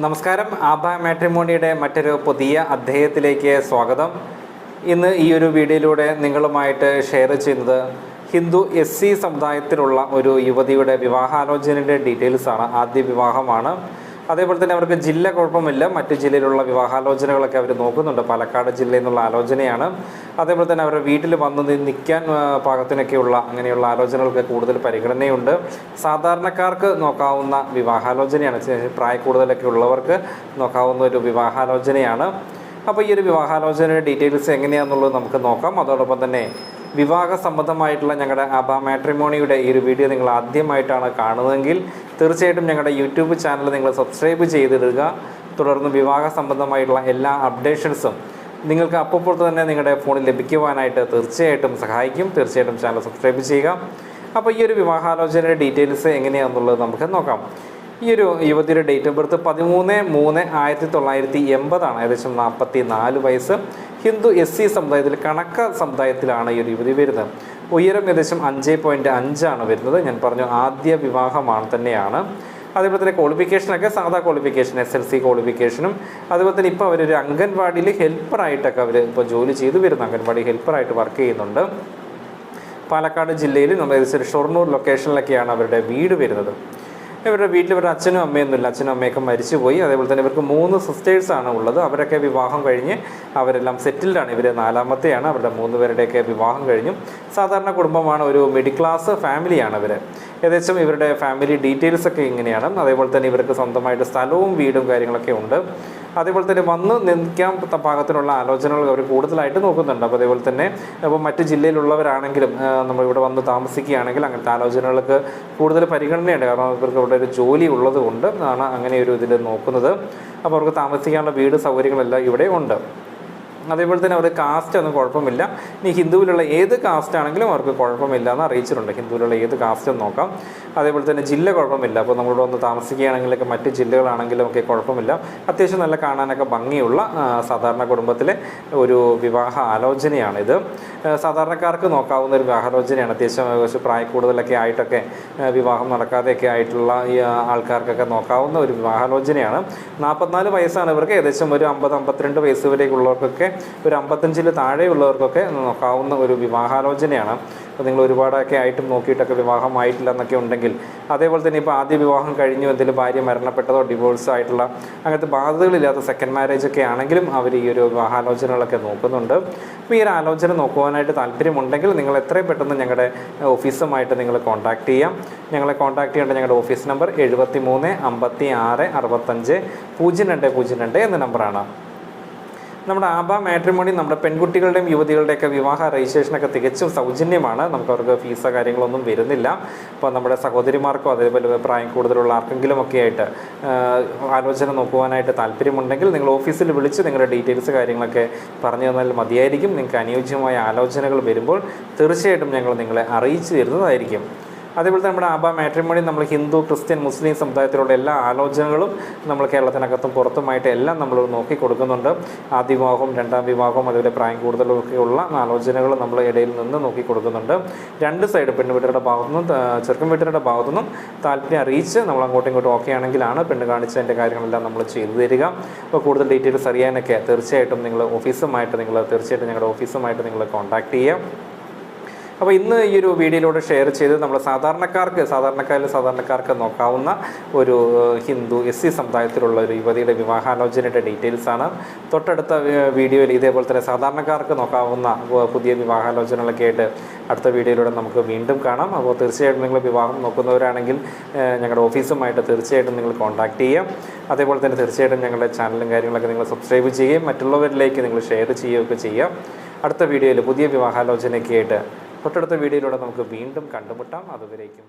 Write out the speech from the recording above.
നമസ്കാരം. ആഭ മാട്രിമോണിയുടെ മറ്റൊരു പുതിയ അധ്യായത്തിലേക്ക് സ്വാഗതം. ഇന്ന് ഈ ഒരു വീഡിയോയിലൂടെ നിങ്ങളുമായിട്ട് ഷെയർ ചെയ്യുന്നത് ഹിന്ദു എസ് സി സമുദായത്തിലുള്ള ഒരു യുവതിയുടെ വിവാഹാലോചനയുടെ ഡീറ്റെയിൽസാണ് ആദ്യ വിവാഹമാണ്. അതേപോലെ തന്നെ അവർക്ക് ജില്ല കുഴപ്പമില്ല. മറ്റ് ജില്ലയിലുള്ള വിവാഹാലോചനകളൊക്കെ അവർ നോക്കുന്നുണ്ട്. പാലക്കാട് ജില്ലയിൽ നിന്നുള്ള ആലോചനയാണ്. അതേപോലെ തന്നെ അവരുടെ വീട്ടിൽ വന്ന് നിൽക്കാൻ പാകത്തിനൊക്കെയുള്ള അങ്ങനെയുള്ള ആലോചനകൾക്ക് കൂടുതൽ പരിഗണനയുണ്ട്. സാധാരണക്കാർക്ക് നോക്കാവുന്ന വിവാഹാലോചനയാണ്. പ്രായ കൂടുതലൊക്കെ ഉള്ളവർക്ക് നോക്കാവുന്ന ഒരു വിവാഹാലോചനയാണ്. അപ്പോൾ ഈ ഒരു വിവാഹാലോചനയുടെ ഡീറ്റെയിൽസ് എങ്ങനെയാണെന്നുള്ളത് നമുക്ക് നോക്കാം. അതോടൊപ്പം തന്നെ വിവാഹ സംബന്ധമായിട്ടുള്ള ഞങ്ങളുടെ അബ മാട്രിമോണിയുടെ ഈ ഒരു വീഡിയോ നിങ്ങൾ ആദ്യമായിട്ടാണ് കാണുന്നതെങ്കിൽ തീർച്ചയായിട്ടും ഞങ്ങളുടെ യൂട്യൂബ് ചാനൽ നിങ്ങൾ സബ്സ്ക്രൈബ് ചെയ്തിടുക. തുടർന്ന് വിവാഹ സംബന്ധമായിട്ടുള്ള എല്ലാ അപ്ഡേഷൻസും നിങ്ങൾക്ക് അപ്പോൾ തന്നെ നിങ്ങളുടെ ഫോണിൽ ലഭിക്കുവാനായിട്ട് തീർച്ചയായിട്ടും സഹായിക്കും. തീർച്ചയായിട്ടും ചാനൽ സബ്സ്ക്രൈബ് ചെയ്യുക. അപ്പോൾ ഈ ഒരു വിവാഹാലോചനയുടെ ഡീറ്റെയിൽസ് എങ്ങനെയാണെന്നുള്ളത് നമുക്ക് നോക്കാം. ഈ ഒരു യുവതിയുടെ ഡേറ്റ് ഓഫ് ബർത്ത് പതിമൂന്ന് മൂന്ന് ആയിരത്തി തൊള്ളായിരത്തി എൺപതാണ്. ഏകദേശം നാൽപ്പത്തി നാല് വയസ്സ്. ഹിന്ദു എസ് സി സമുദായത്തിൽ കണക്ക സമുദായത്തിലാണ് ഈ ഒരു യുവതി വരുന്നത്. ഉയരം ഏകദേശം അഞ്ച് പോയിന്റ് അഞ്ചാണ് വരുന്നത്. ഞാൻ പറഞ്ഞു ആദ്യ വിവാഹമാണ് തന്നെയാണ്. അതേപോലെ തന്നെ ക്വാളിഫിക്കേഷനൊക്കെ സാധാ ക്വാളിഫിക്കേഷൻ എസ് എൽ സി ക്വാളിഫിക്കേഷനും അതുപോലെ തന്നെ ഇപ്പോൾ അവരൊരു അംഗൻവാടിയിൽ ഹെൽപ്പറായിട്ടൊക്കെ അവർ ഇപ്പോൾ ജോലി ചെയ്തു വരുന്നു. അംഗൻവാടി ഹെൽപ്പറായിട്ട് വർക്ക് ചെയ്യുന്നുണ്ട്. പാലക്കാട് ജില്ലയിൽ നമ്മൾ ഷൊർണൂർ ലൊക്കേഷനിലൊക്കെയാണ് അവരുടെ വീട് വരുന്നത്. ഇവരുടെ വീട്ടിൽ ഇവരുടെ അച്ഛനും അമ്മയൊന്നുമില്ല അച്ഛനും അമ്മയൊക്കെ മരിച്ചുപോയി. അതേപോലെ തന്നെ ഇവർക്ക് മൂന്ന് സിസ്റ്റേഴ്സാണ് ഉള്ളത്. അവരൊക്കെ വിവാഹം കഴിഞ്ഞ് അവരെല്ലാം സെറ്റിൽഡാണ് ഇവർ നാലാമത്തെയാണ്. അവരുടെ മൂന്ന് പേരുടെയൊക്കെ വിവാഹം കഴിഞ്ഞു. സാധാരണ കുടുംബമാണ് ഒരു മിഡിൽ ക്ലാസ് ഫാമിലിയാണ് ഇവർ ഏകദേശം ഇവരുടെ ഫാമിലി ഡീറ്റെയിൽസ് ഒക്കെ ഇങ്ങനെയാണ്. അതേപോലെ തന്നെ ഇവർക്ക് സ്വന്തമായിട്ട് സ്ഥലവും വീടും കാര്യങ്ങളൊക്കെ ഉണ്ട്. അതേപോലെ തന്നെ വന്ന് നിൽക്കാൻ പാകത്തിനുള്ള ആലോചനകൾ അവർ കൂടുതലായിട്ട് നോക്കുന്നുണ്ട്. അപ്പോൾ അതേപോലെ തന്നെ ഇപ്പോൾ മറ്റ് ജില്ലയിലുള്ളവരാണെങ്കിലും നമ്മൾ ഇവിടെ വന്ന് താമസിക്കുകയാണെങ്കിൽ അങ്ങനത്തെ ആലോചനകൾക്ക് കൂടുതൽ പരിഗണനയുണ്ട്. കാരണം ഇവർക്ക് ഇവിടെ ഒരു ജോലി ഉള്ളത് കൊണ്ട് ആണ് അങ്ങനെ ഒരു ഇതിൽ നോക്കുന്നത്. അപ്പോൾ അവർക്ക് താമസിക്കാനുള്ള വീട് സൗകര്യങ്ങളെല്ലാം ഇവിടെ ഉണ്ട്. അതേപോലെ തന്നെ അവർക്ക് കാസ്റ്റ് ഒന്നും കുഴപ്പമില്ല. ഇനി ഹിന്ദുവിലുള്ള ഏത് കാസ്റ്റ് ആണെങ്കിലും അവർക്ക് കുഴപ്പമില്ല എന്ന് അറിയിച്ചിട്ടുണ്ട്. ഹിന്ദുവിലുള്ള ഏത് കാസ്റ്റും നോക്കാം. അതേപോലെ തന്നെ ജില്ല കുഴപ്പമില്ല. അപ്പോൾ നമ്മളിവിടെ ഒന്ന് താമസിക്കുകയാണെങ്കിലൊക്കെ മറ്റ് ജില്ലകളാണെങ്കിലും ഒക്കെ കുഴപ്പമില്ല. അത്യാവശ്യം നല്ല കാണാനൊക്കെ ഭംഗിയുള്ള സാധാരണ കുടുംബത്തിലെ ഒരു വിവാഹ ആലോചനയാണിത്. സാധാരണക്കാർക്ക് നോക്കാവുന്ന ഒരു വിവാഹാലോചനയാണ് അത്യാവശ്യം കുറച്ച് പ്രായ കൂടുതലൊക്കെ ആയിട്ടൊക്കെ വിവാഹം നടക്കാതെയൊക്കെ ആയിട്ടുള്ള ഈ ആൾക്കാർക്കൊക്കെ നോക്കാവുന്ന ഒരു വിവാഹാലോചനയാണ് നാൽപ്പത്തിനാല് വയസ്സാണ് ഇവർക്ക്. ഏകദേശം ഒരു അമ്പത് അമ്പത്തിരണ്ട് വയസ്സ് വരെയുള്ളവർക്കൊക്കെ ഒരു അമ്പത്തഞ്ചിൽ താഴെയുള്ളവർക്കൊക്കെ നോക്കാവുന്ന ഒരു വിവാഹാലോചനയാണ്. അപ്പോൾ നിങ്ങൾ ഒരുപാടൊക്കെ ആയിട്ടും നോക്കിയിട്ടൊക്കെ വിവാഹമായിട്ടില്ല എന്നൊക്കെ ഉണ്ടെങ്കിൽ അതേപോലെ തന്നെ ഇപ്പോൾ ആദ്യ വിവാഹം കഴിഞ്ഞു എന്തെങ്കിലും ഭാര്യ മരണപ്പെട്ടതോ ഡിവോഴ്സ് ആയിട്ടുള്ള അങ്ങനത്തെ ബാധ്യതകളില്ലാത്ത സെക്കൻഡ് മാരേജ് ഒക്കെ ആണെങ്കിലും അവർ ഈ ഒരു വിവാഹാലോചനകളൊക്കെ നോക്കുന്നുണ്ട്. അപ്പോൾ ഈ ഒരു ആലോചന നോക്കുവാനായിട്ട് താല്പര്യമുണ്ടെങ്കിൽ നിങ്ങൾ എത്രയും പെട്ടെന്ന് ഞങ്ങളുടെ ഓഫീസുമായിട്ട് നിങ്ങൾ കോൺടാക്ട് ചെയ്യാം. ഞങ്ങളെ കോൺടാക്ട് ചെയ്യേണ്ട ഞങ്ങളുടെ ഓഫീസ് നമ്പർ എഴുപത്തി മൂന്ന് അമ്പത്തി ആറ് അറുപത്തഞ്ച് പൂജ്യം രണ്ട് പൂജ്യം രണ്ട് എന്ന നമ്പറാണ് നമ്മുടെ ആബ മാട്രിമോണി നമ്മുടെ പെൺകുട്ടികളുടെയും യുവതികളുടെയൊക്കെ വിവാഹ രജിസ്ട്രേഷനൊക്കെ തികച്ചും സൗജന്യമാണ്. നമുക്ക് അവർക്ക് ഫീസോ കാര്യങ്ങളൊന്നും വരുന്നില്ല. അപ്പോൾ നമ്മുടെ സഹോദരിമാർക്കോ അതേപോലെ പ്രായം കൂടുതലുള്ള ആർക്കെങ്കിലും ഒക്കെ ആയിട്ട് ആലോചന നോക്കുവാനായിട്ട് താല്പര്യമുണ്ടെങ്കിൽ നിങ്ങൾ ഓഫീസിൽ വിളിച്ച് നിങ്ങളുടെ ഡീറ്റെയിൽസ് കാര്യങ്ങളൊക്കെ പറഞ്ഞു തന്നാൽ മതിയായിരിക്കും. നിങ്ങൾക്ക് അനുയോജ്യമായ ആലോചനകൾ വരുമ്പോൾ തീർച്ചയായിട്ടും ഞങ്ങൾ നിങ്ങളെ അറിയിച്ചു തരുന്നതായിരിക്കും. അതേപോലെ തന്നെ നമ്മുടെ ആബ മാട്രിമോണി നമ്മൾ ഹിന്ദു ക്രിസ്ത്യൻ മുസ്ലിം സമുദായത്തിലുള്ള എല്ലാ ആലോചനകളും നമ്മൾ കേരളത്തിനകത്തും പുറത്തുമായിട്ട് എല്ലാം നമ്മൾ നോക്കി കൊടുക്കുന്നുണ്ട്. ആദ്യ വിവാഹവും രണ്ടാം വിവാഹവും അതുപോലെ പ്രായം കൂടുതലൊക്കെയുള്ള ആലോചനകൾ നമ്മൾ ഇടയിൽ നിന്ന് നോക്കി കൊടുക്കുന്നുണ്ട്. രണ്ട് സൈഡ് പെണ്ണ് വീട്ടുകാരുടെ ഭാഗത്തുനിന്നും ചെറുക്കൻ വീട്ടുകാരുടെ ഭാഗത്തുനിന്നും താല്പര്യം അറിയിച്ച് നമ്മൾ അങ്ങോട്ടും ഇങ്ങോട്ടും ഓക്കെ ആണെങ്കിലാണ് പെണ്ണ് കാണിച്ചതിന്റെ കാര്യങ്ങളെല്ലാം നമ്മൾ ചെയ്തു തരിക. അപ്പോൾ കൂടുതൽ ഡീറ്റെയിൽസ് അറിയാനൊക്കെ തീർച്ചയായിട്ടും നിങ്ങൾ ഓഫീസുമായിട്ട് നിങ്ങൾ തീർച്ചയായിട്ടും ഞങ്ങളുടെ ഓഫീസുമായിട്ട് നിങ്ങൾ കോൺടാക്ട് ചെയ്യാം അപ്പോൾ ഇന്ന് ഈ ഒരു വീഡിയോയിലൂടെ ഷെയർ ചെയ്ത് നമ്മൾ സാധാരണക്കാർക്ക് സാധാരണക്കാരിൽ സാധാരണക്കാർക്ക് നോക്കാവുന്ന ഒരു ഹിന്ദു എസ് സി സമുദായത്തിലുള്ള ഒരു യുവതിയുടെ വിവാഹാലോചനയുടെ ഡീറ്റെയിൽസാണ് തൊട്ടടുത്ത വീഡിയോയിൽ ഇതേപോലെ തന്നെ സാധാരണക്കാർക്ക് നോക്കാവുന്ന പുതിയ വിവാഹാലോചനകളൊക്കെ ആയിട്ട് അടുത്ത വീഡിയോയിലൂടെ നമുക്ക് വീണ്ടും കാണാം. അപ്പോൾ തീർച്ചയായിട്ടും നിങ്ങൾ വിവാഹം നോക്കുന്നവരാണെങ്കിൽ ഞങ്ങളുടെ ഓഫീസുമായിട്ട് തീർച്ചയായിട്ടും നിങ്ങൾ കോൺടാക്റ്റ് ചെയ്യാം. അതേപോലെ തന്നെ തീർച്ചയായിട്ടും ഞങ്ങളുടെ ചാനലും കാര്യങ്ങളൊക്കെ നിങ്ങൾ സബ്സ്ക്രൈബ് ചെയ്യുകയും മറ്റുള്ളവരിലേക്ക് നിങ്ങൾ ഷെയർ ചെയ്യുകയൊക്കെ ചെയ്യാം. അടുത്ത വീഡിയോയിൽ പുതിയ വിവാഹാലോചനയൊക്കെ ആയിട്ട് തൊട്ടടുത്ത വീഡിയോയിലൂടെ നമുക്ക് വീണ്ടും കണ്ടുമുട്ടാം. അതുവരേക്കും